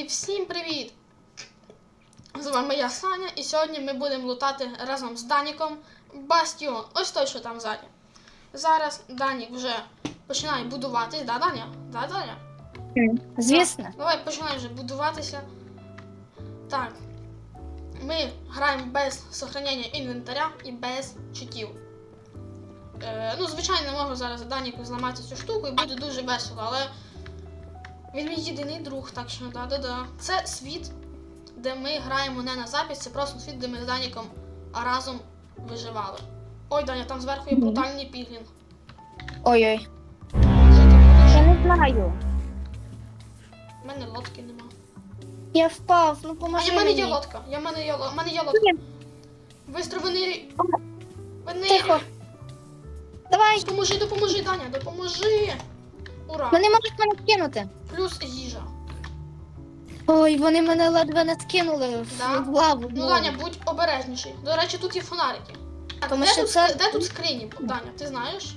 І всім привіт! З вами я Саня, і сьогодні ми будемо лутати разом з Даніком Бастіон. Ось той, що там ззаді. Зараз Данік вже починає будуватись, да, Даня? Да, Даня? Звісно. Давай починай вже будуватися. Так. Ми граємо без сохранення інвентаря і без читів. Е, ну, звичайно, можу зараз Даніку зламати цю штуку і буде дуже весело, але він мій єдиний друг, так що да-да-да. Це світ, де ми граємо не на запис, це просто світ, де ми з Даніком разом виживали. Ой, Даня, там зверху є брутальний піглін. Ой-ой. Я не знаю. У мене лодки нема. Я впав, ну А поможи я в мене є мені. лодка. Я в мене є, ло- в мене є лодка. Бистро винирі. Винирі. Тихо. Давай. Допоможи, допоможи, Даня, допоможи. Ура. Вони можуть мене скинути. Плюс їжа. Ой, вони мене ледве не скинули Да? в лаву. Ну, Даня, будь обережніший. До речі, тут є фонарики. А Тому де, що тут, це- де тут скрині, Даня, ти знаєш?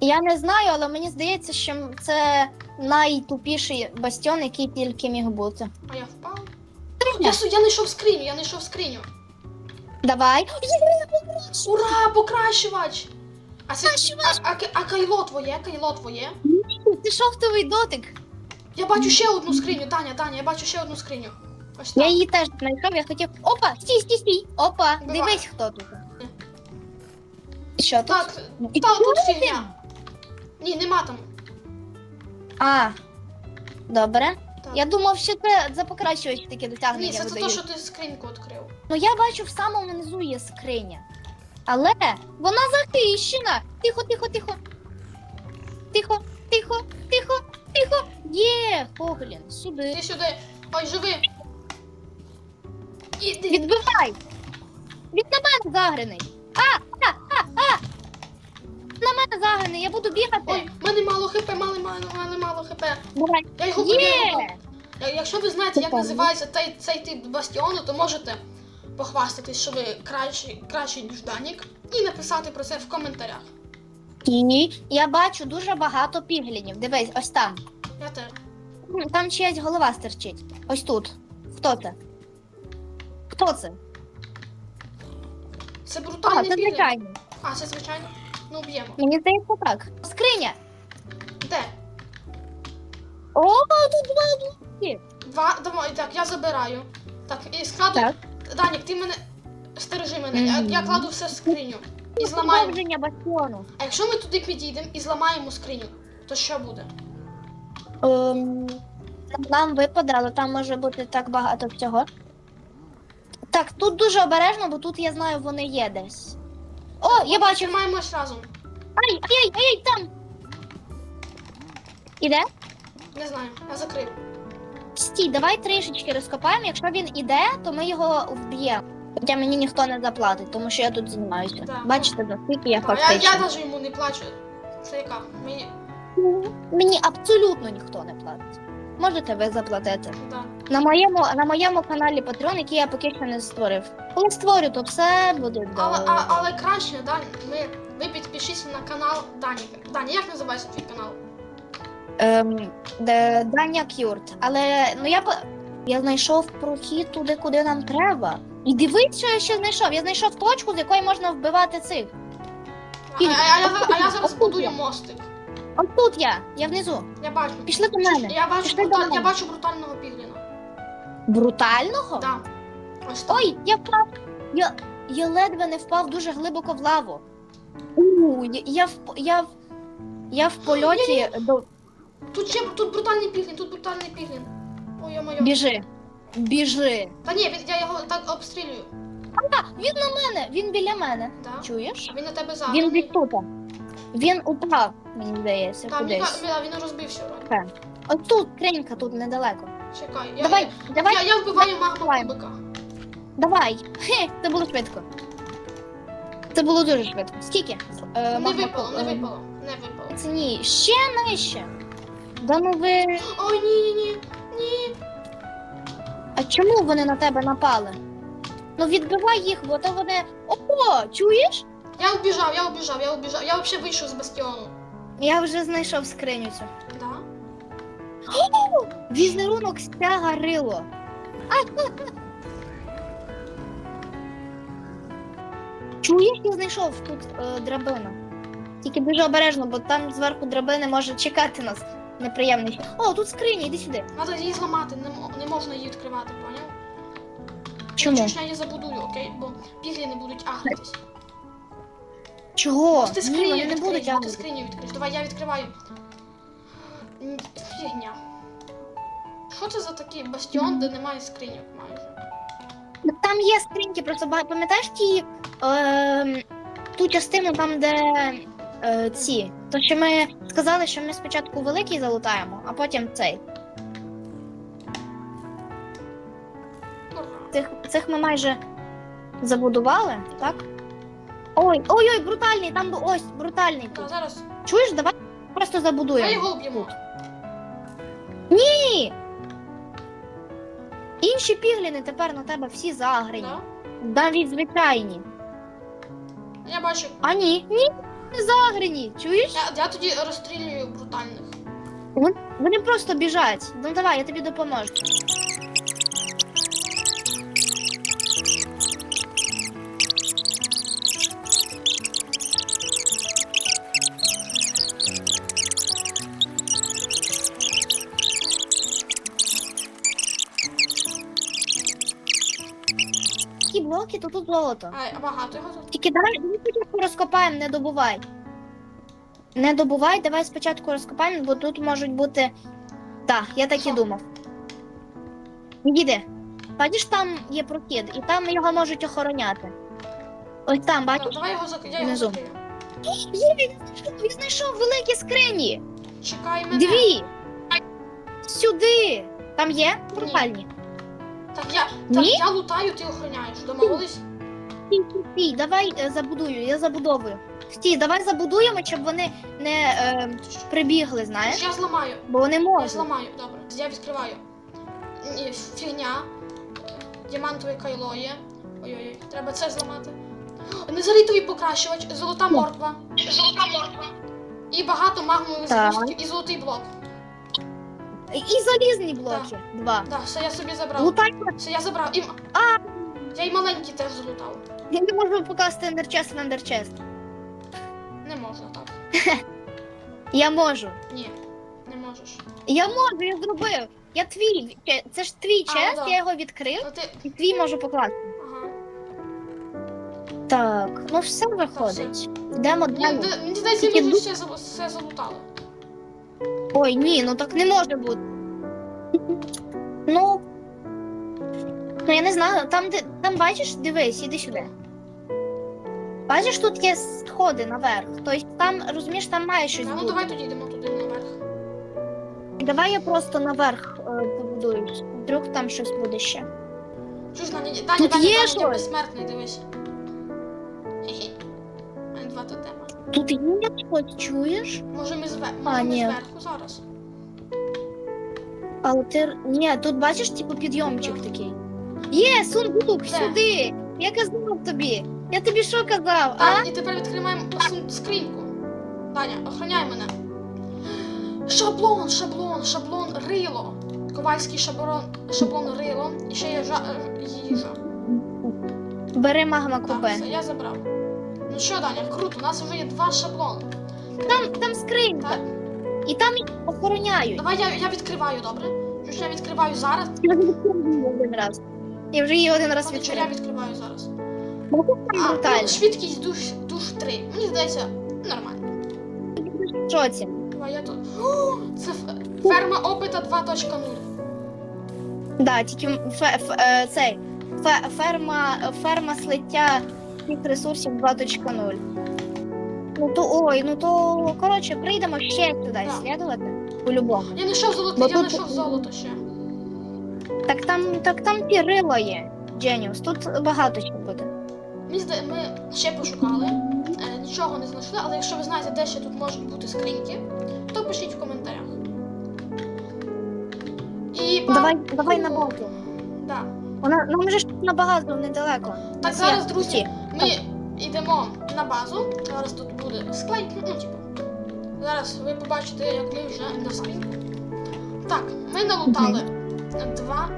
Я не знаю, але мені здається, що це найтупіший бастіон, який тільки міг бути. А я впав. Я, су- я знайшов скриню, я знайшов скриню. Давай. Ура, покращувач! А, це, а, а, ки- а кайло твоє, кайло твоє. Це шовтовий дотик. Я бачу ще одну скриню, Даня, Даня, я бачу ще одну скриню. Ось так. Я її теж знайшов, я хотів. Опа, стій, стій, стій. Опа, Буває. дивись, хто тут. Що тут? Так, І та, тут тут фігня. Ні, нема там. А, добре. Так. Я думав, що це за покращувач таке Ні, це, це видають. те, що ти скриньку відкрив. Ну я бачу в самому низу є скриня. Але вона захищена. Тихо, тихо, тихо. Тихо, тихо, тихо, тихо. Є, Гоблін, сюди. Ти сюди. Ой, живи. Іди. Відбивай. Від на мене загрений. А, а, а, а. На мене загрений, я буду бігати. Ой, в мене мало хп, мало, мало, мало, мало хп. Давай. Я його побігав. Якщо ви знаєте, як називається цей, цей тип бастіону, то можете похвастатись, що ви кращий, кращий ніж Данік, і написати про це в коментарях. І я бачу дуже багато піглінів. Дивись, ось там. Я теж. М, Там чиясь голова стерчить. Ось тут. Хто це? Хто це? Це А, брутальний це пілінг. звичайно. А, це звичайно. Ну, б'ємо. Мені здається так. Скриня. Де? О, тут два блоки. Два, давай, так, я забираю. Так, і складу. Так. Данік, ти мене. Стережи мене. Я, я кладу все в скриню. І зламаємо. Продовження бастіону. А якщо ми туди підійдемо і зламаємо скриню, то що буде? Ем, нам випаде, але там може бути так багато всього. Так, тут дуже обережно, бо тут я знаю, вони є десь. О, я бачу. Тримаємось разом. Ай, ай, ай, ай, там. Іде? Не знаю, я закрив. Стій, давай трішечки розкопаємо. Якщо він іде, то ми його вб'ємо. Хоча мені ніхто не заплатить, тому що я тут знімаюся. Да. Бачите, наскільки я Та, я, фактично. я навіть йому не плачу. Це яка? Мені. Мені абсолютно ніхто не платить. Можете ви заплатити. Да. На моєму, на моєму каналі Patreon, який я поки що не створив. Коли створю, то все буде Але, добре. а, але краще, Дань, ми, ви підпишіться на канал Даніка. Даня, як називається твій канал? Ем, де, Даня Кюрт. Але ну я по- я знайшов прохід туди, куди нам треба. І дивись, що я ще знайшов. Я знайшов точку, з якої можна вбивати цих. А, а, а, я, а я зараз будую мостик. Ось тут я, я внизу. Я бачу. Пішли до мене. Я бачу, Пішли до бруталь, мене. я бачу брутального пігліна. Брутального? Да. Ось так. Ой, я впав. Я, я ледве не впав дуже глибоко в лаву. У, я, я, в, я, в, я в польоті до. Тут ще тут брутальний піглін, тут брутальний піглін. Ой, я моє. Біжи. Біжи. Та ні, він, я його так обстрілюю. А, він на мене, він біля мене. Да. Чуєш? А він на тебе Він десь тут. Він упав, мені здається, він, кудись. він, він розбився вроді. Ось тут, кринька тут недалеко. Чекай. Я, Давай, я, давай, я, я вбиваю магма давай. кубика. давай. Хе, це було швидко. Це було дуже швидко. Скільки? Е, Не випало, не е, випало. Не випало. Це ні, ще нижче. Да ну ви. Ой, ні, ні, ні. Ні. А чому вони на тебе напали? Ну відбивай їх, бо то вони. Ого, чуєш? Я убіжав, я убіжав, я убіжав. Я взагалі вийшов з бастіону. Я вже знайшов скриню цю. Да? О, Візерунок стяга рило. Чуєш, я знайшов тут е, драбину. Тільки дуже обережно, бо там зверху драбини може чекати нас неприємний. О, тут скриня, іди сюди. Треба її зламати, не, мо- не можна її відкривати, поняв? Чому? Чуєш, я її забудую, окей? Бо піглі не будуть агритись. Чого? Ось ти Ні, скриню вони не відкриєш, будуть ти агрити. скриню відкриєш. Давай, я відкриваю. М, Фігня. Що це за такий бастіон, де немає скриньок майже? Ну, Там є скриньки, просто ба- пам'ятаєш ті е, ту частину там, де е, ці. То що ми сказали, що ми спочатку великий залутаємо, а потім цей. Цих, цих ми майже забудували, так? Ой, ой, ой, брутальний, там бу- ось брутальний Та, тут. зараз. Чуєш, давай просто Давай забудуємо. його вб'ємо. Ні! Інші пігліни тепер на тебе всі заграні. Да? Навіть звичайні. Я бачу. А ні, ні, не заграні. Чуєш? Я, я тоді розстрілюю брутальних. Вони просто біжать. Ну давай, я тобі допоможу. Блоки, то тут золото. А, багато його тут. Тільки давай давай спочатку розкопаємо, не добувай. Не добувай, давай спочатку розкопаємо, бо тут можуть бути. Так, я так і Що? думав. Їде. Бачиш, там є прохід, і там його можуть охороняти. Ось там, Да, бачиш? давай його зак... я його Внизу. закрию. Є, він знайшов, він знайшов великі скрині. Чекай мене. Дві. Сюди. Там є брутальні. Так я, так Ні? я лутаю, ти охороняєш. Домовились? Стій, стій, стій, давай е, забудую, я забудовую. Стій, давай забудуємо, щоб вони не е, прибігли, знаєш? Я зламаю. Бо вони Я можуть. зламаю, добре. Я відкриваю. Ні, фігня. Діамантове кайло є. Ой-ой-ой, треба це зламати. Незаритовий покращувач, золота морква. Золота морква. І багато магмових Так. і золотий блок. І залізні блоки. Два. Так, все я собі забрав. Лутай. Все я забрав. І... А! Я й маленький теж злутав. Я не можу покласти ендерчест в ендерчест. Не можна так. Я можу. Ні, не можеш. Я можу, я зробив. Я твій. Це ж твій А, чест, да. я його відкрив ти. і твій можу покласти. Ага. Так, ну все виходить. Йдемо Мені, далі. мені здається, Тільки ми тут все залутали. Ой, ні, ну так не може бути. Ну. Ну я не знаю, там де там бачиш, дивись, іди сюди. Бачиш, тут є сходи наверх. Тобто там, розумієш, там має щось А, ну бути. давай тоді йдемо туди наверх. Давай я просто наверх е, побудуюсь. Вдруг там щось буде ще. Даня, Даня, Тут Даня, Даня, я щось. безсмертний, дивись. Хе-хе. Два тотема. Тут є щось, чуєш? Може ми, зве... А, Може, ми ні. зверху зараз. Але ти. Ні, тут бачиш, типу, підйомчик такий. Є, сундук, сюди. Я казав тобі. Я тобі що казав? А? Так, і тепер відкриваємо сум- скриньку. Даня, охороняй мене. Шаблон, шаблон, шаблон, рило. Ковальський шаблон, шаблон рило. І ще є жа... е, їжа. Бери магма Так, купе. все, я забрав. Ну що, Даня, круто, у нас вже є два шаблони. Там, там скринька. Так, І там їх охороняють. давай я, я відкриваю, добре? Чуєш, я відкриваю зараз. Я вже відкрив її один раз. Я вже її один раз Ладно, що я відкриваю зараз. Тут там А, ну, швидкість душ, душ 3. Мені здається, нормально. В шоці. Давай я тут. О, це ф- ферма опита 2.0. Да, тільки фе, фе, е, цей, фе, ферма, ферма слиття всіх ресурсів 2.0. Ну то ой, ну то коротше, прийдемо ще туди Да. слідувати. По-любому. Я знайшов золото, Бо я тут- знайшов золото ще. Так там, так там ті рило є, Дженіус. Тут багато що буде. Мені здає, ми ще пошукали, е, нічого не знайшли, але якщо ви знаєте, де ще тут можуть бути скриньки, то пишіть в коментарях. І ба- Давай, давай на базу. Да. Вона нам вже ж тут на базу недалеко. Так зараз, друзі. Ми йдемо на базу. Зараз тут буде склейка, ну типу. Зараз ви побачите, як ми вже на скриньку. Так, ми налутали два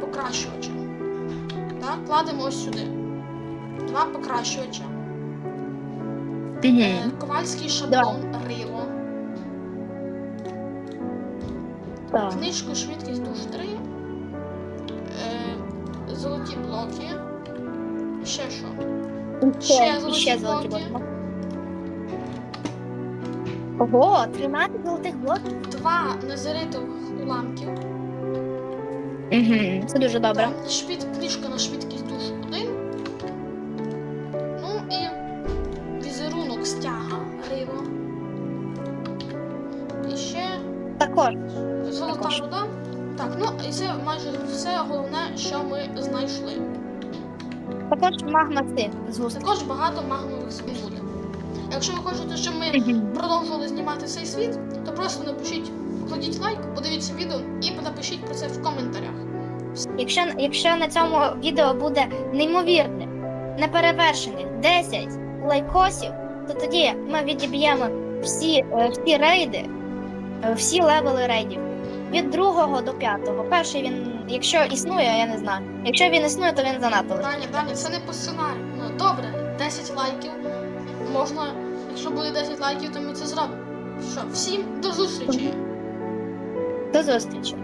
покращувача. Так, кладемо ось сюди. Два покращувача. Е, ковальський шаблон, рило. Так. Книжку швидкість душ 3. Е, золоті блоки. Ще що? Ще, золоті блоки. Ого, 13 золотих блоків. Два незаритових уламків. Угу, це дуже добре. Там швид, книжка на швидкість душ 1. Ну і візерунок стяга рило. І ще Також. золота Також. руда. Так, ну і це майже все головне, що ми знайшли. Також магма з. Також багато магмових буде. Якщо ви хочете, щоб ми продовжували знімати цей світ, то просто напишіть, покладіть лайк, подивіться відео і напишіть про це в коментарях. Якщо, якщо на цьому відео буде неймовірне, неперевершених 10 лайкосів, то тоді ми відіб'ємо всі, е, всі рейди, е, всі левели рейдів. Від другого до п'ятого. Перший він, якщо існує, я не знаю. Якщо він існує, то він занадто легкий. Дані, Дані, це не по сценарію. Ну добре, 10 лайків. Можна, якщо буде 10 лайків, то ми це зробимо. Що, всім до зустрічі! До зустрічі!